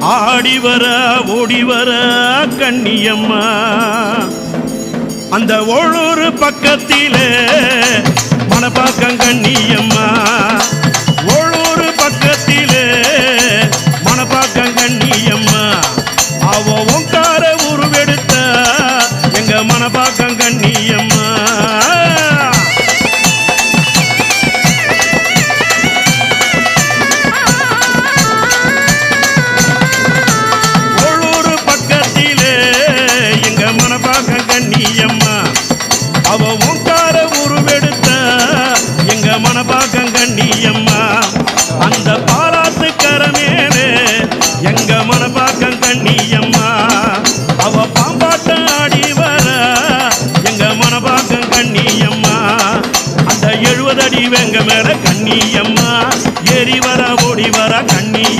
ஆடி வர ஓடி வர கண்ணியம்மா. அந்த ஓளூர் பக்கத்திலே மனப்பாக்கம் கண்ணியம்மா அவ உண்டார உருவெடுத்த எங்க மனபாக்கம் கண்ணியம்மா. அந்த பாலாத்து கரமேலே எங்க மனபாக்கம் கண்ணியம்மா. அவ பாம்பாட்ட ஆடி வர எங்க மனபாக்கம் கண்ணியம்மா. அந்த எழுபது அடி வெங்க மேல கண்ணியம்மா. ஏறி வர ஓடி வர கண்ணியம்